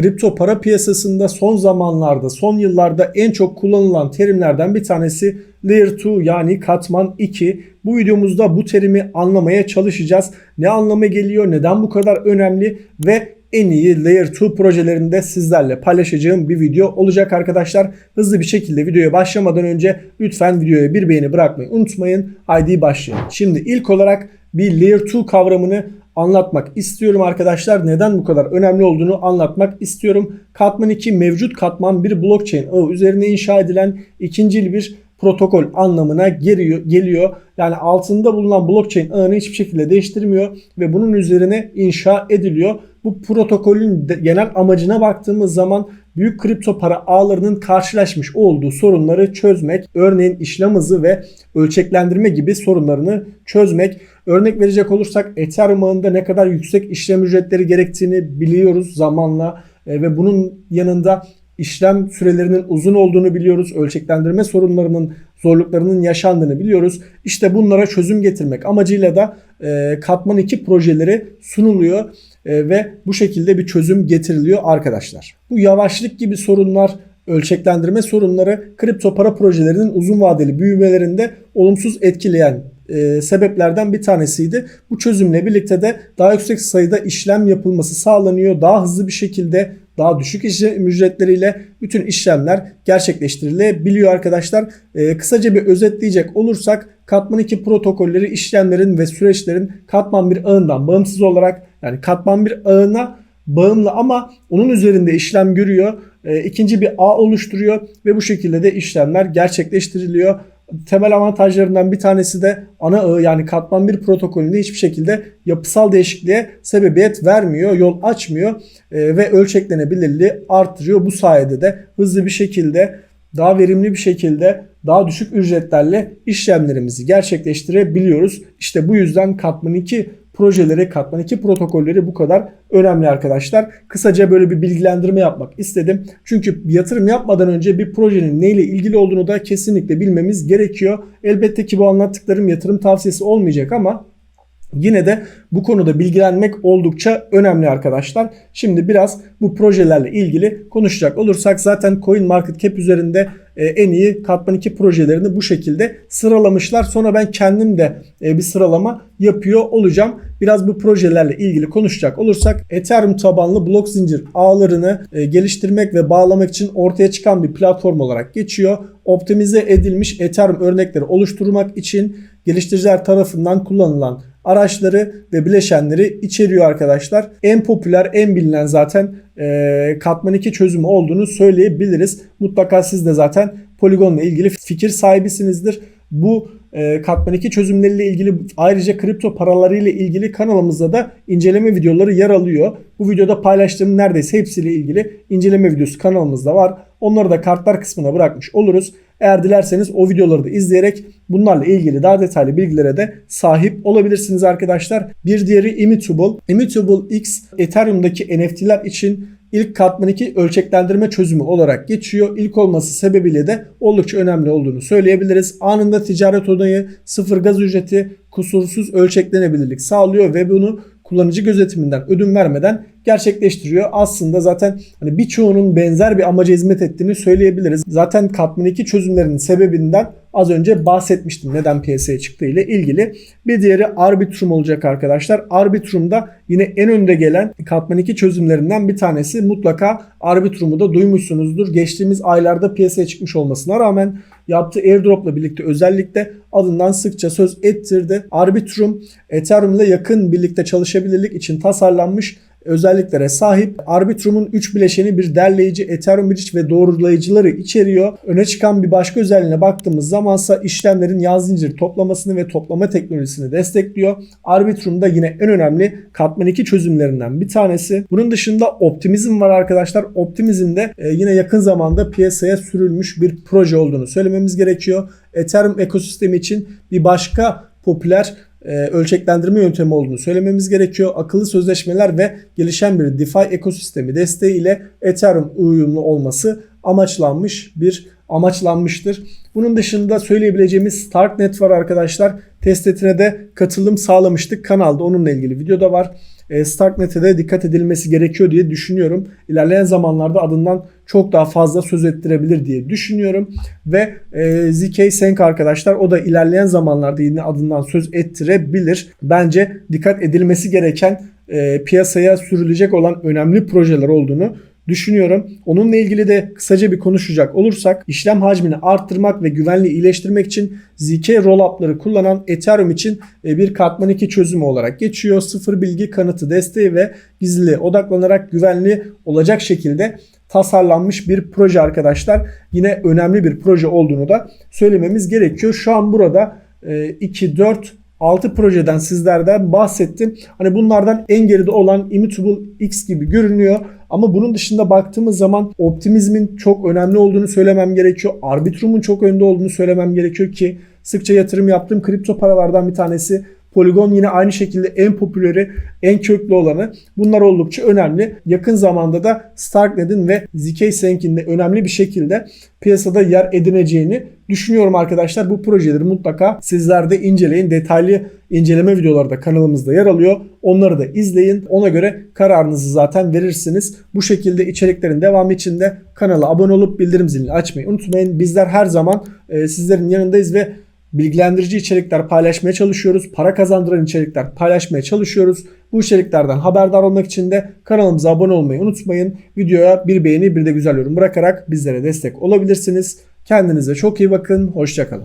kripto para piyasasında son zamanlarda, son yıllarda en çok kullanılan terimlerden bir tanesi Layer 2 yani katman 2. Bu videomuzda bu terimi anlamaya çalışacağız. Ne anlama geliyor, neden bu kadar önemli ve en iyi Layer 2 projelerinde sizlerle paylaşacağım bir video olacak arkadaşlar. Hızlı bir şekilde videoya başlamadan önce lütfen videoya bir beğeni bırakmayı unutmayın. Haydi başlayalım. Şimdi ilk olarak bir Layer 2 kavramını anlatmak istiyorum arkadaşlar. Neden bu kadar önemli olduğunu anlatmak istiyorum. Katman 2 mevcut katman bir blockchain ağı üzerine inşa edilen ikincil bir protokol anlamına geliyor, geliyor. Yani altında bulunan blockchain ağını hiçbir şekilde değiştirmiyor ve bunun üzerine inşa ediliyor. Bu protokolün genel amacına baktığımız zaman büyük kripto para ağlarının karşılaşmış olduğu sorunları çözmek, örneğin işlem hızı ve ölçeklendirme gibi sorunlarını çözmek. Örnek verecek olursak Ethereum ağında ne kadar yüksek işlem ücretleri gerektiğini biliyoruz zamanla e, ve bunun yanında işlem sürelerinin uzun olduğunu biliyoruz. Ölçeklendirme sorunlarının zorluklarının yaşandığını biliyoruz. İşte bunlara çözüm getirmek amacıyla da e, katman 2 projeleri sunuluyor e, ve bu şekilde bir çözüm getiriliyor arkadaşlar. Bu yavaşlık gibi sorunlar ölçeklendirme sorunları kripto para projelerinin uzun vadeli büyümelerinde olumsuz etkileyen e, sebeplerden bir tanesiydi. Bu çözümle birlikte de daha yüksek sayıda işlem yapılması sağlanıyor. Daha hızlı bir şekilde daha düşük işlem ücretleriyle bütün işlemler gerçekleştirilebiliyor arkadaşlar. E, kısaca bir özetleyecek olursak katman 2 protokolleri işlemlerin ve süreçlerin katman bir ağından bağımsız olarak yani katman bir ağına bağımlı ama onun üzerinde işlem görüyor. E, ikinci bir ağ oluşturuyor ve bu şekilde de işlemler gerçekleştiriliyor. Temel avantajlarından bir tanesi de ana ağı yani katman bir protokolünde hiçbir şekilde yapısal değişikliğe sebebiyet vermiyor, yol açmıyor e, ve ölçeklenebilirliği arttırıyor. Bu sayede de hızlı bir şekilde daha verimli bir şekilde daha düşük ücretlerle işlemlerimizi gerçekleştirebiliyoruz. İşte bu yüzden katman 2 projeleri, katman 2 protokolleri bu kadar önemli arkadaşlar. Kısaca böyle bir bilgilendirme yapmak istedim. Çünkü yatırım yapmadan önce bir projenin neyle ilgili olduğunu da kesinlikle bilmemiz gerekiyor. Elbette ki bu anlattıklarım yatırım tavsiyesi olmayacak ama Yine de bu konuda bilgilenmek oldukça önemli arkadaşlar. Şimdi biraz bu projelerle ilgili konuşacak olursak zaten CoinMarketCap üzerinde e, en iyi katman 2 projelerini bu şekilde sıralamışlar. Sonra ben kendim de e, bir sıralama yapıyor olacağım. Biraz bu projelerle ilgili konuşacak olursak Ethereum tabanlı blok zincir ağlarını e, geliştirmek ve bağlamak için ortaya çıkan bir platform olarak geçiyor. Optimize edilmiş Ethereum örnekleri oluşturmak için geliştiriciler tarafından kullanılan araçları ve bileşenleri içeriyor arkadaşlar. En popüler, en bilinen zaten e, katman 2 çözümü olduğunu söyleyebiliriz. Mutlaka siz de zaten Polygon ile ilgili fikir sahibisinizdir. Bu e, katman 2 çözümleriyle ilgili ayrıca kripto paralarıyla ilgili kanalımızda da inceleme videoları yer alıyor. Bu videoda paylaştığım neredeyse hepsiyle ilgili inceleme videosu kanalımızda var. Onları da kartlar kısmına bırakmış oluruz. Eğer dilerseniz o videoları da izleyerek bunlarla ilgili daha detaylı bilgilere de sahip olabilirsiniz arkadaşlar. Bir diğeri Immutable. Immutable X Ethereum'daki NFT'ler için ilk katman 2 ölçeklendirme çözümü olarak geçiyor. İlk olması sebebiyle de oldukça önemli olduğunu söyleyebiliriz. Anında ticaret onayı, sıfır gaz ücreti, kusursuz ölçeklenebilirlik sağlıyor ve bunu kullanıcı gözetiminden ödün vermeden gerçekleştiriyor. Aslında zaten hani birçoğunun benzer bir amaca hizmet ettiğini söyleyebiliriz. Zaten katman 2 çözümlerinin sebebinden az önce bahsetmiştim neden piyasaya çıktığı ile ilgili. Bir diğeri Arbitrum olacak arkadaşlar. Arbitrum'da yine en önde gelen katman 2 çözümlerinden bir tanesi. Mutlaka Arbitrum'u da duymuşsunuzdur. Geçtiğimiz aylarda piyasaya çıkmış olmasına rağmen yaptığı airdropla birlikte özellikle adından sıkça söz ettirdi. Arbitrum Ethereum ile yakın birlikte çalışabilirlik için tasarlanmış özelliklere sahip. Arbitrum'un 3 bileşeni bir derleyici, Ethereum Bridge ve doğrulayıcıları içeriyor. Öne çıkan bir başka özelliğine baktığımız zamansa işlemlerin yaz zincir toplamasını ve toplama teknolojisini destekliyor. Arbitrum da yine en önemli katman 2 çözümlerinden bir tanesi. Bunun dışında Optimizm var arkadaşlar. Optimizm de e, yine yakın zamanda piyasaya sürülmüş bir proje olduğunu söylememiz gerekiyor. Ethereum ekosistemi için bir başka popüler ölçeklendirme yöntemi olduğunu söylememiz gerekiyor. Akıllı sözleşmeler ve gelişen bir DeFi ekosistemi desteğiyle Ethereum uyumlu olması amaçlanmış bir amaçlanmıştır. Bunun dışında söyleyebileceğimiz Starknet var arkadaşlar. Test etine de katılım sağlamıştık. Kanalda onunla ilgili video da var. E, Starknet'e de dikkat edilmesi gerekiyor diye düşünüyorum. İlerleyen zamanlarda adından çok daha fazla söz ettirebilir diye düşünüyorum. Ve e, ZK Senk arkadaşlar o da ilerleyen zamanlarda yine adından söz ettirebilir. Bence dikkat edilmesi gereken e, piyasaya sürülecek olan önemli projeler olduğunu düşünüyorum. Onunla ilgili de kısaca bir konuşacak olursak işlem hacmini arttırmak ve güvenliği iyileştirmek için ZK rollup'ları kullanan Ethereum için e, bir katman 2 çözümü olarak geçiyor. Sıfır bilgi kanıtı desteği ve gizliliğe odaklanarak güvenli olacak şekilde tasarlanmış bir proje arkadaşlar. Yine önemli bir proje olduğunu da söylememiz gerekiyor. Şu an burada 2, 4, 6 projeden sizlerden bahsettim. Hani bunlardan en geride olan Immutable X gibi görünüyor. Ama bunun dışında baktığımız zaman optimizmin çok önemli olduğunu söylemem gerekiyor. Arbitrum'un çok önde olduğunu söylemem gerekiyor ki sıkça yatırım yaptığım kripto paralardan bir tanesi. Polygon yine aynı şekilde en popüleri, en köklü olanı. Bunlar oldukça önemli. Yakın zamanda da Starknet'in ve ZK Sync'in de önemli bir şekilde piyasada yer edineceğini düşünüyorum arkadaşlar. Bu projeleri mutlaka sizler de inceleyin. Detaylı inceleme videoları da kanalımızda yer alıyor. Onları da izleyin. Ona göre kararınızı zaten verirsiniz. Bu şekilde içeriklerin devamı için de kanala abone olup bildirim zilini açmayı unutmayın. Bizler her zaman e, sizlerin yanındayız ve bilgilendirici içerikler paylaşmaya çalışıyoruz. Para kazandıran içerikler paylaşmaya çalışıyoruz. Bu içeriklerden haberdar olmak için de kanalımıza abone olmayı unutmayın. Videoya bir beğeni bir de güzel yorum bırakarak bizlere destek olabilirsiniz. Kendinize çok iyi bakın. Hoşçakalın.